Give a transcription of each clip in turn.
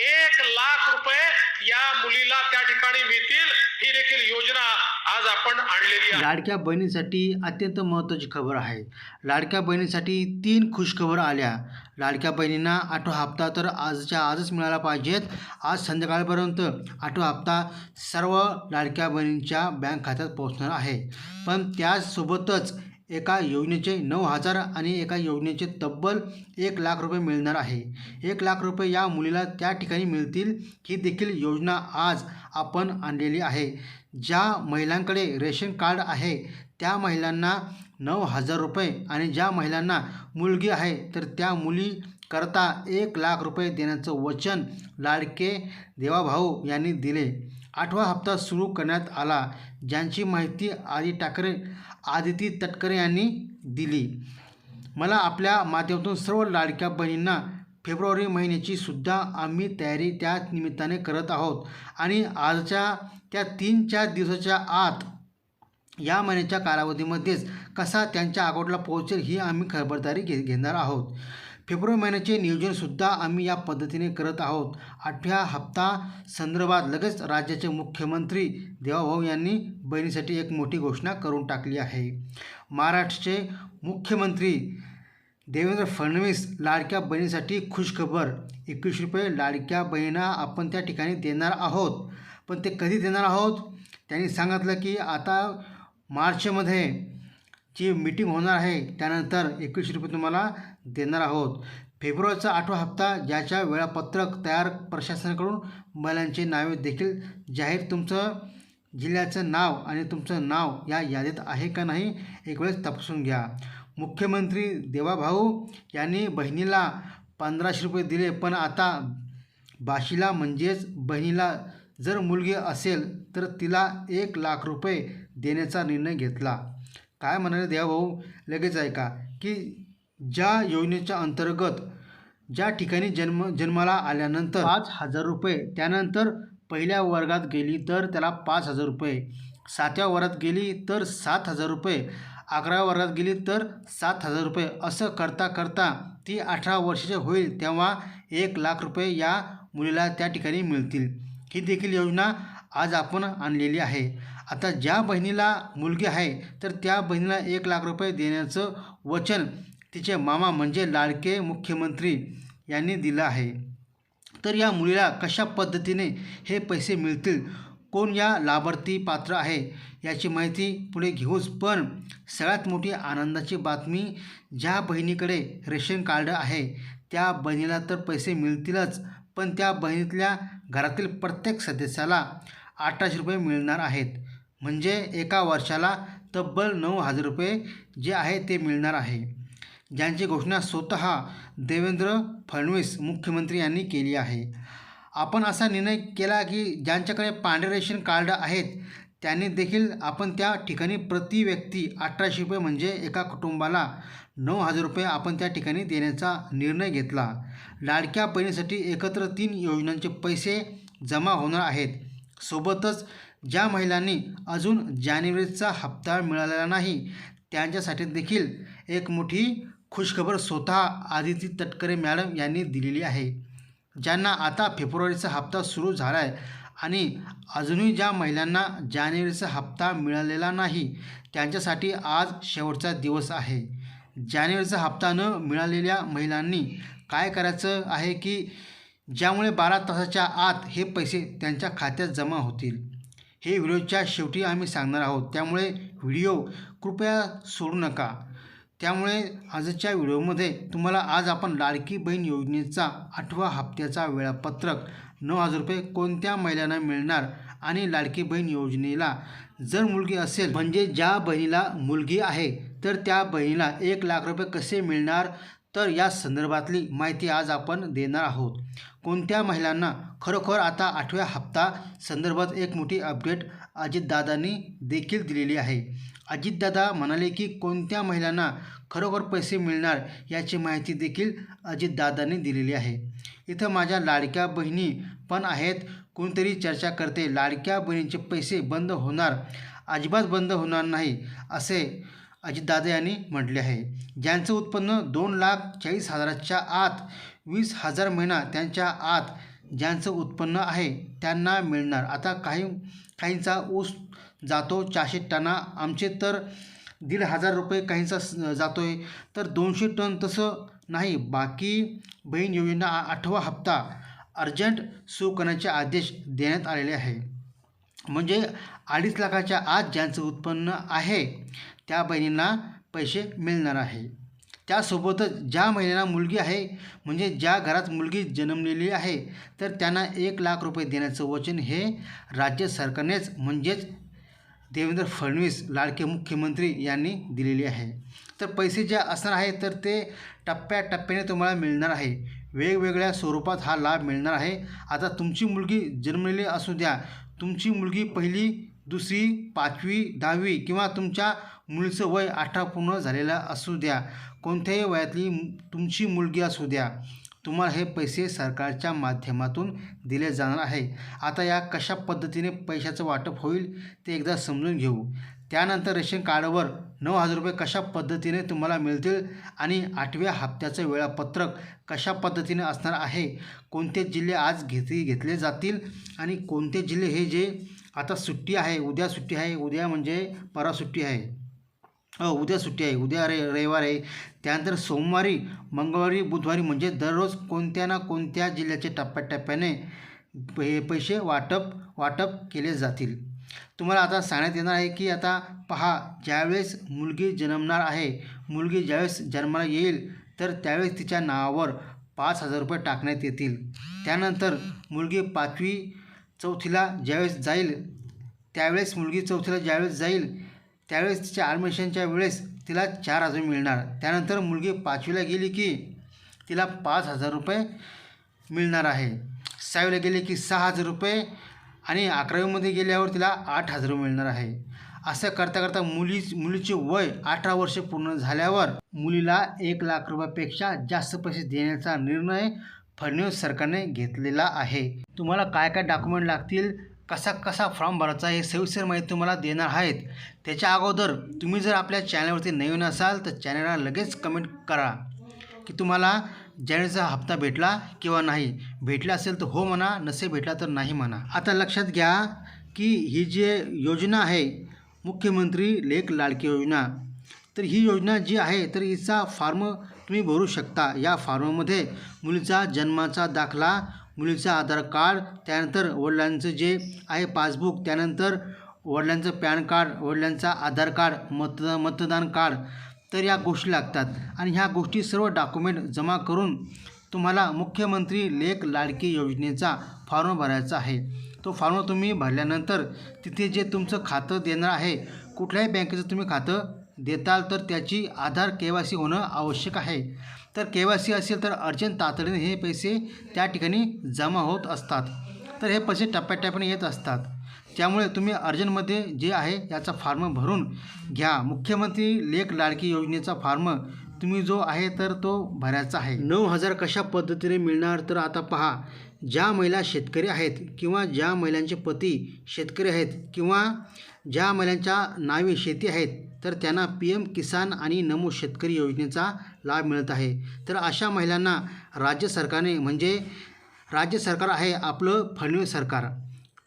एक लाख रुपये या मुलीला त्या ठिकाणी मिळतील. ही देखील योजना आज आपण आणलेली आहे. लाडक्या बहिणीसाठी अत्यंत महत्त्वाची खबर आहे. लाडक्या बहिणीसाठी तीन खुशखबर आल्या. लाडक्या बहिणींना आठवा हप्ता तर आजच्या आजच मिळाला पाहिजेत. आज संध्याकाळपर्यंत आठवा हप्ता सर्व लाडक्या बहिणींच्या बँक खात्यात पोहोचणार आहे. पण त्याचसोबतच एका योजनेचे नऊ हजार आणि एका योजनेचे तब्बल एक लाख रुपये मिळणार आहे. एक लाख रुपये या मुलीला त्या ठिकाणी मिळतील ही देखील योजना आज आपण आणलेली आहे. ज्या महिलांकडे रेशन कार्ड आहे त्या महिलांना नऊ हजार रुपये आणि ज्या महिलांना मुलगी आहे तर त्या मुलीकरता एक लाख रुपये देण्याचं वचन लाडके देवाभाऊ यांनी दिले. आठवा हप्ता सुरू करण्यात आला. ज्यांची माहिती आदी ठाकरे आदिती तटकरे यांनी दिली. मला आपल्या माध्यमातून सर्व लाडक्या बहिणींना फेब्रुवारी महिन्याची सुद्धा आम्ही तयारी त्या निमित्ताने करत आहोत. आणि आजच्या त्या तीन चार दिवसाच्या आत या महिन्याच्या कालावधीमध्येच कसा त्यांच्या अकाउंटला पोहोचेल ही आम्ही खबरदारी घे घेणार आहोत. फेब्रुवारी महिन्याचे नियोजनसुद्धा आम्ही या पद्धतीने करत आहोत. आठव्या हप्ता संदर्भात लगेच राज्याचे मुख्यमंत्री देवाभाऊ यांनी बहिणीसाठी एक मोठी घोषणा करून टाकली आहे. महाराष्ट्राचे मुख्यमंत्री देवेंद्र फडणवीस लाडक्या बहिणीसाठी खुशखबर. एकवीस रुपये लाडक्या बहिणींना आपण त्या ठिकाणी देणार आहोत. पण ते कधी देणार आहोत? त्यांनी सांगितलं की आता मार्चमध्ये जी मीटिंग होणार आहे त्यानंतर एकवीसशे रुपये तुम्हाला देणार आहोत. फेब्रुवारीचा आठवा हप्ता ज्याच्या वेळापत्रक तयार प्रशासनाकडून महिलांची नावे देखील जाहीर. तुमचं जिल्ह्याचं नाव आणि तुमचं नाव या यादीत आहे का नाही एक वेळेस तपासून घ्या. मुख्यमंत्री देवाभाऊ यांनी बहिणीला पंधराशे रुपये दिले पण आता बाशीला म्हणजेच बहिणीला जर मुलगी असेल तर तिला एक लाख रुपये देण्याचा निर्णय घेतला. काय म्हणाले देवाभाऊ लगेच ऐका की ज्या योजनेच्या अंतर्गत ज्या ठिकाणी जन्म जन्माला आल्यानंतर पाच हजार रुपये त्यानंतर पहिल्या वर्गात गेली तर त्याला पाच हजार रुपये सातव्या वर्गात गेली तर सात हजार रुपये अकराव्या वर्गात गेली तर सात हजार रुपये असं करता करता ती अठरा वर्षाची होईल तेव्हा एक लाख रुपये या मुलीला त्या ठिकाणी मिळतील. ही देखील योजना आज आपण आणलेली आहे. आता ज्या बहिणीला मुलगी आहे तर त्या बहिणीला एक लाख रुपये देण्याचं वचन तिचे मामा म्हणजे लाडके मुख्यमंत्री यांनी दिलं आहे. तर या मुलीला कशा पद्धतीने हे पैसे मिळतील? कोण या लाभार्थी पात्र आहे? याची माहिती पुढे घेऊच. पण सगळ्यात मोठी आनंदाची बातमी ज्या बहिणीकडे रेशन कार्ड आहे त्या बहिणीला तर पैसे मिळतीलच पण त्या बहिणीतल्या घरातील प्रत्येक सदस्याला अठराशे रुपये मिळणार आहेत. म्हणजे एका वर्षाला तब्बल नऊ हजार रुपये जे आहे ते मिळणार आहे. ज्यांची घोषणा स्वतः देवेंद्र फडणवीस मुख्यमंत्री यांनी केली आहे. आपण असा निर्णय केला की ज्यांच्याकडे पांढरे रेशन कार्ड आहेत त्यांनी देखील आपण त्या ठिकाणी प्रति व्यक्ती अठराशे रुपये म्हणजे एका कुटुंबाला नऊ हजार रुपये आपण त्या ठिकाणी देण्याचा निर्णय घेतला. लाडक्या बहिणीसाठी एकत्र तीन योजनांचे पैसे जमा होणार आहेत. सोबतच ज्या महिलांनी अजून जानेवारीचा हप्ता मिळालेला नाही त्यांच्यासाठी देखील एक मोठी खुशखबर स्वतः आदिती तटकरे मॅडम यांनी दिलेली आहे. ज्यांना आता फेब्रुवारीचा हप्ता सुरू झाला आहे आणि अजूनही ज्या महिलांना जानेवारीचा हप्ता मिळालेला नाही त्यांच्यासाठी आज शेवटचा दिवस आहे. जानेवारीचा हप्ता न मिळालेल्या महिलांनी काय करायचं आहे की ज्यामुळे बारा तासाच्या आत हे पैसे त्यांच्या खात्यात जमा होतील? हे व्हिडिओच्या शेवटी आम्ही सांगणार आहोत. त्यामुळे व्हिडिओ कृपया सोडू नका. त्यामुळे आजच्या व्हिडिओमध्ये तुम्हाला आज आपण लाडकी बहीण योजनेचा आठवा हप्त्याचा वेळापत्रक नऊ हजार रुपये कोणत्या महिलांना मिळणार आणि लाडकी बहीण योजनेला जर मुलगी असेल म्हणजे ज्या बहिणीला मुलगी आहे तर त्या बहिणीला एक लाख रुपये कसे मिळणार? तर या संदर्भातली माहिती आज आपण देणार आहोत. कोणत्या महिलांना खरोखर आता आठव्या हप्ता संदर्भात एक मोठी अपडेट अजितदादांनी देखील दिलेली आहे? अजितदादा म्हणाले की कोणत्या महिलांना खरोखर पैसे मिळणार याची माहिती देखील अजितदादांनी दिलेली आहे. इथं माझ्या लाडक्या बहिणी पण आहेत. कोणतरी चर्चा करते लाडक्या बहिणीचे पैसे बंद होणार अजिबात बंद होणार नाही असे अजितदादा यांनी म्हटले आहे. ज्यांचं उत्पन्न दोन लाख चाळीस हजाराच्या आत वीस हजार महिना त्यांच्या आत ज्यांचं उत्पन्न आहे त्यांना मिळणार. आता काही काहींचा ऊस जातो चारशे टना आमचे तर दीड हजार रुपये काहींचा स- जातो आहे तर दोनशे टन तसं नाही. बाकी बहीण योजना आठवा हप्ता अर्जंट सुरू करण्याचे आदेश देण्यात आलेले आहे. म्हणजे अडीच लाखाच्या आत ज्यांचं उत्पन्न आहे त्या बहिणींना पैसे मिळणार आहे. त्यासोबतच ज्या महिलांना मुलगी आहे म्हणजे ज्या घरात मुलगी जन्मलेली आहे तर त्यांना एक लाख रुपये देण्याचं वचन हे राज्य सरकारनेच म्हणजेच देवेंद्र फडणवीस लाडके मुख्यमंत्री यांनी दिलेली आहे. तर पैसे जे असणार आहे तर ते टप्प्याटप्प्याने तुम्हाला मिळणार आहे. वेगवेगळ्या स्वरूपात हा लाभ मिळणार आहे. आता तुमची मुलगी जन्मलेली असू द्या. तुमची मुलगी पहिली दुसरी पाचवी दहावी किंवा तुमच्या मुलीचं वय आठापूर्ण पूर्ण झालेलं असू द्या. कोणत्याही वयातली तुमची मुलगी असू द्या. तुम्हाला हे पैसे सरकारच्या माध्यमातून दिले जाणार आहे. आता या कशा पद्धतीने पैशाचं वाटप होईल ते एकदा समजून घेऊ. त्यानंतर रेशन कार्डवर नऊ हजार रुपये कशा पद्धतीने तुम्हाला मिळतील आणि आठव्या हप्त्याचं वेळापत्रक कशा पद्धतीने असणार आहे? कोणते जिल्हे आज घेतली घेतले जातील आणि कोणते जिल्हे हे जे आता सुट्टी आहे उद्या सुट्टी आहे उद्या म्हणजे परा सुट्टी आहे? उद्या सुट्टी आहे. उद्या रे रविवार आहे. त्यानंतर सोमवारी मंगळवारी बुधवारी म्हणजे दररोज कोणत्या ना कोणत्या जिल्ह्याचे टप्प्याटप्प्याने हे पैसे वाटप वाटप केले जातील. तुम्हाला आता सांगण्यात येणार आहे की आता पहा ज्यावेळेस मुलगी जन्मणार आहे मुलगी ज्यावेळेस जन्माला येईल तर त्यावेळेस तिच्या नावावर पाच हजार रुपये टाकण्यात येतील. त्यानंतर मुलगी पाचवी चौथीला ज्यावेळेस जाईल त्यावेळेस मुलगी चौथीला ज्यावेळेस जाईल त्यावेळेस तिच्या ॲडमिशनच्या वेळेस तिला चार हजार मिळणार. त्यानंतर मुलगी पाचवीला गेली की तिला पाच हजार रुपये मिळणार आहे. सहावीला गेली की सहा हजार रुपये आणि अकरावीमध्ये गेल्यावर तिला आठ हजार मिळणार आहे. असं करता करता मुली मुलीचे वय अठरा वर्ष पूर्ण झाल्यावर मुलीला एक लाख रुपयापेक्षा जास्त पैसे देण्याचा निर्णय फडणवीस सरकारने घेतलेला आहे. तुम्हाला काय काय डॉक्युमेंट लागतील? कसा कसा फॉर्म भरायचा हे सविस्तर माहिती तुम्हाला देणार आहेत. त्याच्या अगोदर तुम्ही जर आपल्या चॅनलवरती नवीन असाल तर चॅनलला लगेच कमेंट करा. की तुम्हाला जानेवारीचा हप्ता भेटला किंवा नाही भेटला असेल तर हो म्हणा नसे भेटला तर नाही म्हणा. आता लक्षात घ्या की ही जे योजना आहे मुख्यमंत्री लेख लाडकी योजना तर ही योजना जी आहे तर हिचा फॉर्म तुम्ही भरू शकता. या फॉर्ममध्ये मुलीचा जन्माचा दाखला मुलीचं आधार कार्ड त्यानंतर वडिलांचं जे आहे पासबुक त्यानंतर वडिलांचं पॅन कार्ड वडिलांचा आधार कार्ड मत मतदान कार्ड तर या गोष्टी लागतात. आणि ह्या गोष्टी सर्व डॉक्युमेंट जमा करून तुम्हाला मुख्यमंत्री लेख लाडकी योजनेचा फॉर्म भरायचा आहे. तो फॉर्म तुम्ही भरल्यानंतर तिथे जे तुमचं खातं देणार आहे कुठल्याही बँकेचं तुम्ही खातं देताल तर त्याची आधार के वाय सी होणं आवश्यक आहे. तर के वाय सी असेल तर अर्जंट तातडीने हे पैसे त्या ठिकाणी जमा होत असतात. तर हे पैसे टप्प्याटप्प्याने येत असतात. त्यामुळे तुम्ही अर्जंटमध्ये जे आहे याचा फॉर्म भरून घ्या. मुख्यमंत्री लेख लाडकी योजनेचा फॉर्म तुम्ही जो आहे तर तो भरायचा आहे. नऊ हजार कशा पद्धतीने मिळणार तर आता पहा. ज्या महिला शेतकरी आहेत किंवा ज्या महिलांचे पती शेतकरी आहेत किंवा ज्या महिलांच्या नावे शेती आहेत तर त्यांना पी एम किसान आणि नमो शेतकरी योजनेचा लाभ मिळत आहे. तर अशा महिलांना राज्य सरकारने म्हणजे राज्य सरकार आहे आपलं फडणवीस सरकार.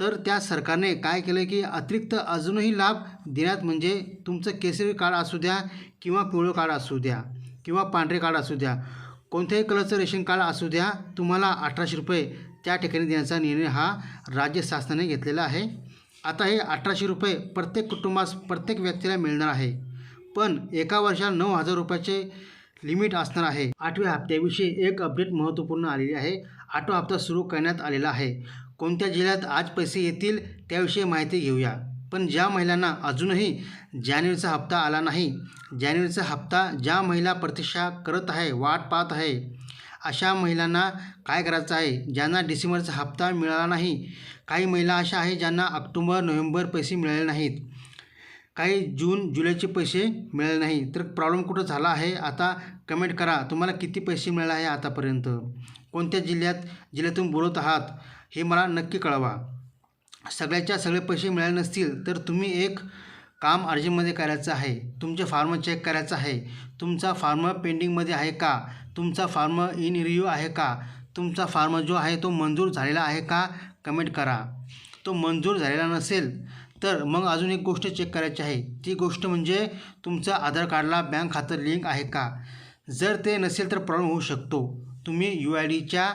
तर त्या सरकारने काय केलं की अतिरिक्त अजूनही लाभ देण्यात म्हणजे तुमचं केसरी कार्ड असू द्या किंवा पिवळं कार्ड असू द्या किंवा पांढरे कार्ड असू द्या कोणत्याही कलरचं रेशन कार्ड असू द्या तुम्हाला अठराशे रुपये त्या ठिकाणी देण्याचा निर्णय हा राज्य शासनाने घेतलेला आहे. आता हे अठराशे रुपये प्रत्येक कुटुंबास प्रत्येक व्यक्तीला मिळणार आहे. पण एका वर्षाला नऊ हजार रुपयाचे लिमिट असणार आहे. आठव्या हप्त्याविषयी एक अपडेट महत्त्वपूर्ण आलेली आहे. आठवा हप्ता सुरू करण्यात आलेला आहे. कोणत्या जिल्ह्यात आज पैसे येतील त्याविषयी माहिती घेऊया. पण ज्या महिलांना अजूनही जानेवारीचा हप्ता आला नाही जानेवारीचा हप्ता ज्या महिला प्रतीक्षा करत आहे वाट पाहत आहे अशा महिलांना काय करायचं आहे? ज्यांना डिसेंबरचा हप्ता मिळाला नाही. काही महिला अशा आहे ज्यांना ऑक्टोंबर नोव्हेंबर पैसे मिळाले नाहीत. काही जून जुलैचे पैसे मिळाले नाही. तर प्रॉब्लेम कुठं झाला आहे? आता कमेंट करा. तुम्हाला किती पैसे मिळाले आहे आतापर्यंत? कोणत्या जिल्ह्यात जिल्ह्यातून बोलत आहात? हे मला नक्की कळवा. सगळ्याच्या सगळे पैसे मिळाले नसतील तर तुम्ही एक काम अर्जीमध्ये करायचं आहे. तुमचे फॉर्म चेक करायचं आहे. तुमचा फॉर्म पेंडिंगमध्ये आहे का? तुमचा फार्म इन रिव्ह्यू आहे का? तुमचा फार्म जो आहे तो मंजूर झालेला आहे का? कमेंट करा. तो मंजूर झालेला नसेल तर मग अजून एक गोष्ट चेक करायची आहे. ती गोष्ट म्हणजे तुमचा आधार कार्डला बँक खातं लिंक आहे का? जर ते नसेल तर प्रॉब्लेम होऊ शकतो. तुम्ही यू आय डीच्या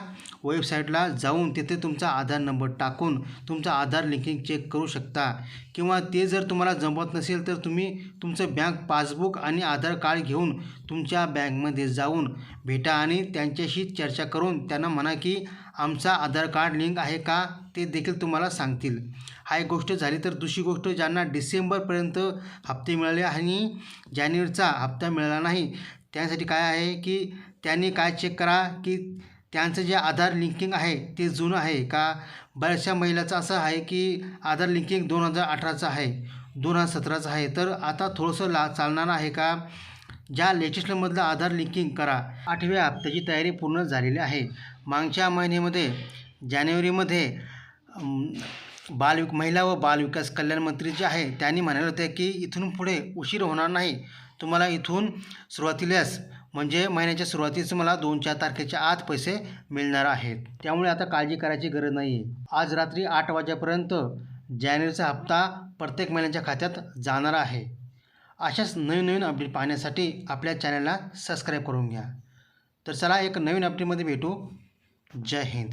वेबसाईटला जाऊन तिथे तुमचा आधार नंबर टाकून तुमचा आधार लिंकिंग चेक करू शकता. किंवा ते जर तुम्हाला जमत नसेल तर तुम्ही तुमचं बँक पासबुक आणि आधार कार्ड घेऊन तुमच्या बँकमध्ये जाऊन भेटा आणि त्यांच्याशी चर्चा करून त्यांना म्हणा की आमचा आधार कार्ड लिंक आहे का ते देखील तुम्हाला सांगतील. हा एक गोष्ट झाली तर दुसरी गोष्ट ज्यांना डिसेंबरपर्यंत हप्ते मिळाले आणि जानेवारीचा हप्ता मिळाला नाही त्यासाठी काय आहे की त्यांनी काय चेक करा की त्यांचं जे आधार लिंकिंग आहे ते जुनं आहे का? बऱ्याचशा महिलाचं असं आहे की आधार लिंकिंग दोन हजार अठराचं आहे दोन हजार सतराचं आहे. तर आता थोडंसं ला चालणार आहे का? ज्या लेटेस्टमधलं आधार लिंकिंग करा. आठव्या हप्त्याची तयारी पूर्ण झालेली आहे. मागच्या महिन्यामध्ये जानेवारीमध्ये अम, बाल महिला व बालविकास कल्याण मंत्री जे आहे त्यांनी म्हणाले होते की इथून पुढे उशीर होणार नाही. तुम्हाला इथून सुरुवातीलाच म्हणजे महिन्याच्या सुरुवातीच मला दोन चार तारखेच्या आत पैसे मिळणार आहेत. त्यामुळे आता काळजी करायची गरज नाही आहे आज रात्री आठ वाजेपर्यंत जानेवारीचा हप्ता प्रत्येक महिन्याच्या खात्यात जाणार आहे. अशाच नवीन नवीन अपडेट पाहण्यासाठी आपल्या चॅनलला सबस्क्राईब करून घ्या. तर चला एक नवीन अपडेटमध्ये भेटू. जय हिंद.